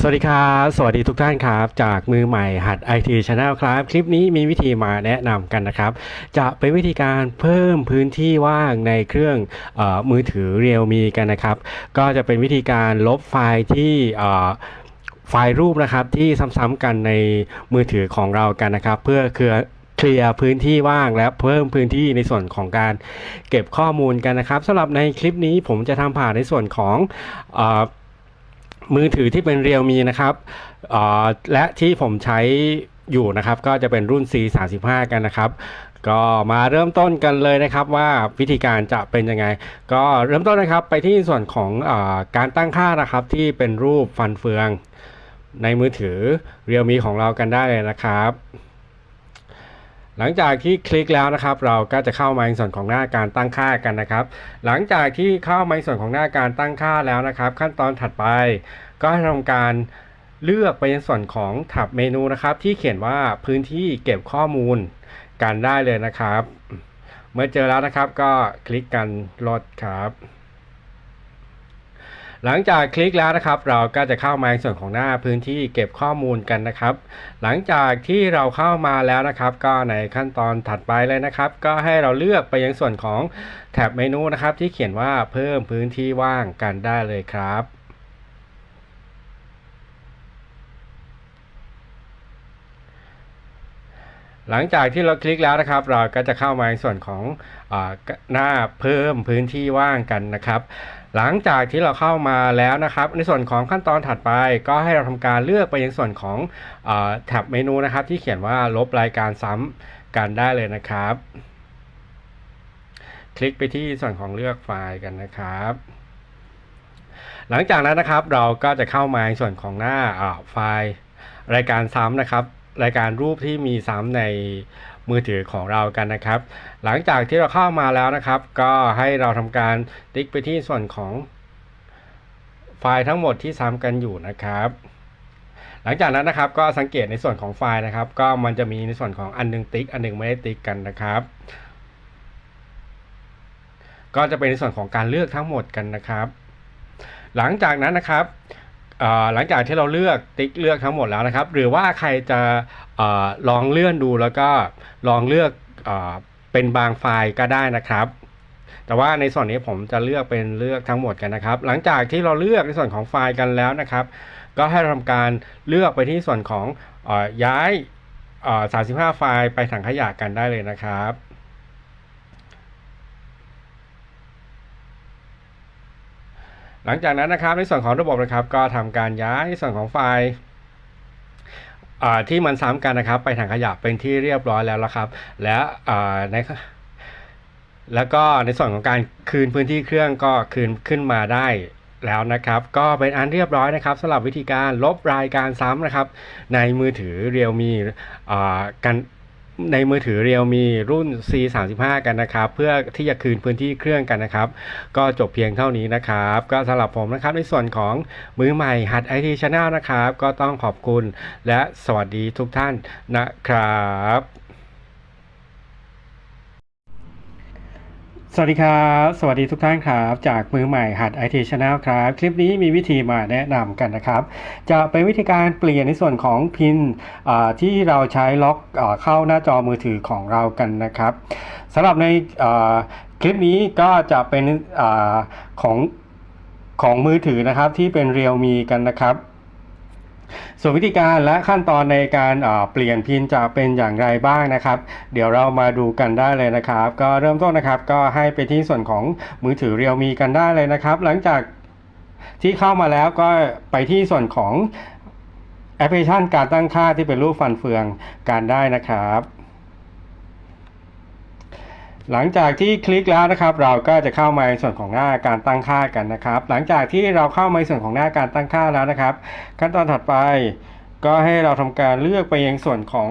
สวัสดีครับ สวัสดีทุกท่านครับ จากมือใหม่หัด IT Channel ครับ คลิปนี้มีวิธีมาแนะนำกันนะครับ จะเป็นวิธีการเพิ่มพื้นที่ว่างในเครื่องออมือถือ Realme กันนะครับ ก็จะเป็นวิธีการลบไฟล์ที่ไฟล์รูปนะครับที่ซ้ำๆกันในมือถือของเรากันนะครับ เพื่อเคลียร์เคลียร์พื้นที่ว่างและเพิ่มพื้นที่ในส่วนของการเก็บข้อมูลกันนะครับสำหรับในคลิปนี้ผมจะทำผ่านในส่วนของอ มือถือที่เป็นเรียวมีนะครับและที่ผมใช้อยู่นะครับ ก็จะเป็นรุ่น C 3 5 กันนะครับ ก็มาเริ่มต้นกันเลยนะครับว่าวิธีการจะเป็นยังไง ก็เริ่มต้นนะครับไปที่ส่วนของอาการตั้งค่านะครับที่เป็นรูปฟันเฟืองในมือถือเรียวมีของเรากันได้เลยนะครับ หลังจากที่คลิกแล้วนะครับ เราก็จะเข้ามาในส่วนของหน้าการตั้งค่ากันนะครับ หลังจากที่เข้ามาในส่วนของหน้าการตั้งค่าแล้วนะครับ ขั้นตอนถัดไป ก็ให้ทำการเลือกไปในส่วนของแท็บเมนูนะครับ ที่เขียนว่าพื้นที่เก็บข้อมูลกันได้เลยนะครับ เมื่อเจอแล้วนะครับก็คลิกกันลดครับ หลังจากคลิกแล้วนะครับ เราก็จะเข้ามาในส่วนของหน้าพื้นที่เก็บข้อมูลกันนะครับ หลังจากที่เราเข้ามาแล้วนะครับ ก็ในขั้นตอนถัดไปเลยนะครับ ก็ให้เราเลือกไปยังส่วนของแท็บเมนูนะครับ ที่เขียนว่าเพิ่มพื้นที่ว่างกันได้เลยครับหลังจากที่เราคลิกแล้วนะครับ เราก็จะเข้ามาในส่วนของอหน้าเพิ่มพื้นที่ว่างกันนะครับ หลังจากที่เราเข้ามาแล้วนะครับ ในส่วนของขั้นตอนถัดไป ก็ให้เราทำการเลือกไปยังส่วนของอแท็บเมนูนะครับ ที่เขียนว่าลบรายการซ้ำกันได้เลยนะครับ คลิกไปที่ส่วนของเลือกไฟล์กันนะครับหลังจากนั้นนะครับเราก็จะเข้ามาในส่วนของหน้าอ่าไฟล์รายการซ้ำนะครับ รายการรูปที่มีซ้ำใน มือถือของเรากันนะครับ หลังจากที่เราเข้ามาแล้วนะครับ ก็ให้เราทำการติ๊กไปที่ส่วนของไฟล์ทั้งหมดที่ซ้ำกันอยู่นะครับหลังจากนั้นนะครับก็สังเกตในส่วนของไฟล์นะครับ ก็มันจะมีในส่วนของอันหนึงติ๊ก อันหนึงไม่ได้ติ๊กกันนะครับ ก็จะเป็นในส่วนของการเลือกทั้งหมดกันนะครับ หลังจากนั้นนะครับ หลังจากที่เราเลือกติ๊กเลือกทั้งหมดแล้วนะครับ หรือว่าใครจะอลองเลื่อนดูแล้วก็ลองเลือกเอเป็นบางไฟล์ก็ได้นะครับ แต่ว่าในส่วนนี้ผมจะเลือกเป็นเลือกทั้งหมดกันนะครับ หลังจากที่เราเลือกในส่วนของไฟล์กันแล้วนะครับ ก็ให้ทำการเลือกไปที่ส่วนของอย้าย 35 ไฟล์ไปถังขยะกันได้เลยนะครับ หลังจากนั้นนะครับในส่วนของระบบนะครับก็ทำการย้ายส่วนของไฟล์ที่มันซ้ำกันนะครับ ไปถังขยะเป็นที่เรียบร้อยแล้วละครับ และในแล้วก็ในส่วนของการคืนพื้นที่เครื่องก็คืนขึ้นมาได้แล้วนะครับ ก็เป็นอันเรียบร้อยนะครับสำหรับวิธีการลบรายการซ้ำนะครับ ในมือถือ Realme อ่ากัน ในมือถือเรียวมีรุ่น C 3 5กันนะครับ เพื่อที่จะคืนพื้นที่เครื่องกันนะครับ ก็จบเพียงเท่านี้นะครับ ก็สำหรับผมนะครับในส่วนของมือใหม่หัดไอทีชาแนลนะครับ ก็ต้องขอบคุณและสวัสดีทุกท่านนะครับ สวัสดีครับ สวัสดีทุกท่านครับ จากมือใหม่หัด IT Channel ครับ คลิปนี้มีวิธีมาแนะนำกันนะครับ จะเป็นวิธีการเปลี่ยนในส่วนของพินที่เราใช้ล็อกเข้าหน้าจอมือถือของเรากันนะครับสำหรับในคลิปนี้ก็จะเป็นอของของมือถือนะครับที่เป็น Realme กันนะครับ ส่วนวิธีการและขั้นตอนในการเปลี่ยนพินจะเป็นอย่างไรบ้างนะครับ เดี๋ยวเรามาดูกันได้เลยนะครับ ก็เริ่มต้นนะครับก็ให้ไปที่ส่วนของมือถือเรียวมีกันได้เลยนะครับ หลังจากที่เข้ามาแล้วก็ไปที่ส่วนของแอปพลิเคชันการตั้งค่าที่เป็นรูปฟันเฟืองการได้นะครับ หลังจากที่คลิกแล้วนะครับ เราก็จะเข้ามาในส่วนของหน้าการตั้งค่ากันนะครับ หลังจากที่เราเข้ามาในส่วนของหน้าการตั้งค่าแล้วนะครับ ขั้นตอนถัดไปก็ให้เราทำการเลือกไปยังส่วนของ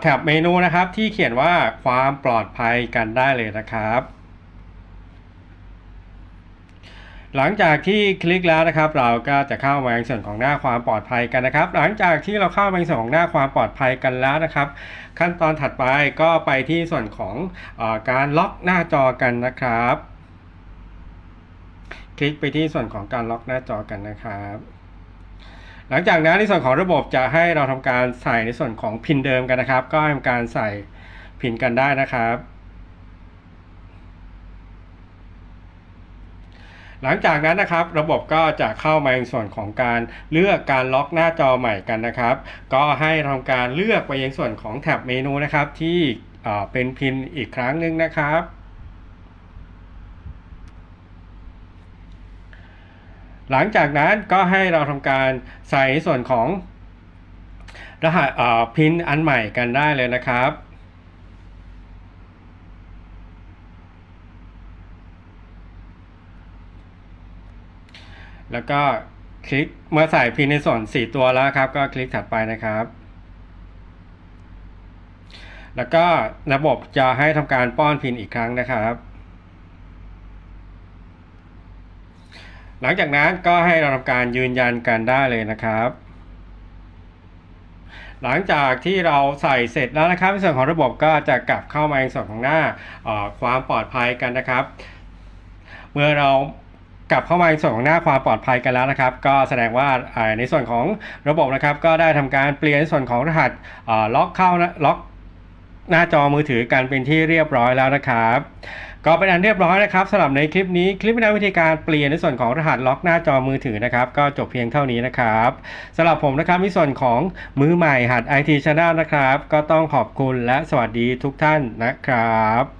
แท็บเมนูนะครับที่เขียนว่าความปลอดภัยกันได้เลยนะครับ หลังจากที่คลิกแล้วนะครับ เราก็จะเข้ามาในส่วนของหน้าความปลอดภัยกันนะครับ หลังจากที่เราเข้ามาในส่วนของหน้าความปลอดภัยกันแล้วนะครับ ขั้นตอนถัดไปก็ไปที่ส่วนของอการล็อกหน้าจอกันนะครับ คลิกไปที่ส่วนของการล็อกหน้าจอกันนะครับหลังจากนั้นในส่วนของระบบจะให้เราทำการใส่ในส่วนของพินเดิมกันนะครับ ก็ทำการใส่พินกันได้นะครับ หลังจากนั้นนะครับ ระบบก็จะเข้ามาในส่วนของการเลือกการล็อกหน้าจอใหม่กันนะครับ ก็ให้ทำการเลือกไปยังส่วนของแท็บเมนูนะครับ ที่เป็นพินอีกครั้งหนึ่งนะครับหลังจากนั้นก็ให้เราทำการใส่ส่วนของรหัสพินอันใหม่กันได้เลยนะครับ แล้วก็คลิกเมื่อใส่พินในส่วน 4 ตัวแล้วครับ ก็คลิกถัดไปนะครับ แล้วก็ระบบจะให้ทำการป้อนพินอีกครั้งนะครับ หลังจากนั้นก็ให้เราทำการยืนยันกันได้เลยนะครับ หลังจากที่เราใส่เสร็จแล้วนะครับในส่วนของระบบก็จะกลับเข้ามาในส่วนของหน้าความปลอดภัยกันนะครับ เมื่อเรา กลับเข้ามาในส่วนของหน้าความปลอดภัยกันแล้วนะครับ ก็แสดงว่าในส่วนของระบบนะครับ ก็ได้ทำการเปลี่ยนในส่วนของรหัสล็อกเข้าล็อกหน้าจอมือถือกันเป็นที่เรียบร้อยแล้วนะครับก็เป็นอันเรียบร้อยนะครับสำหรับในคลิปนี้คลิปแนะวิธีการเปลี่ยนในส่วนของรหัสล็อกหน้าจอมือถือนะครับ ก็จบเพียงเท่านี้นะครับสำหรับผมนะครับในส่วนของมือใหม่หัด IT Channel นะครับ ก็ต้องขอบคุณและสวัสดีทุกท่านนะครับ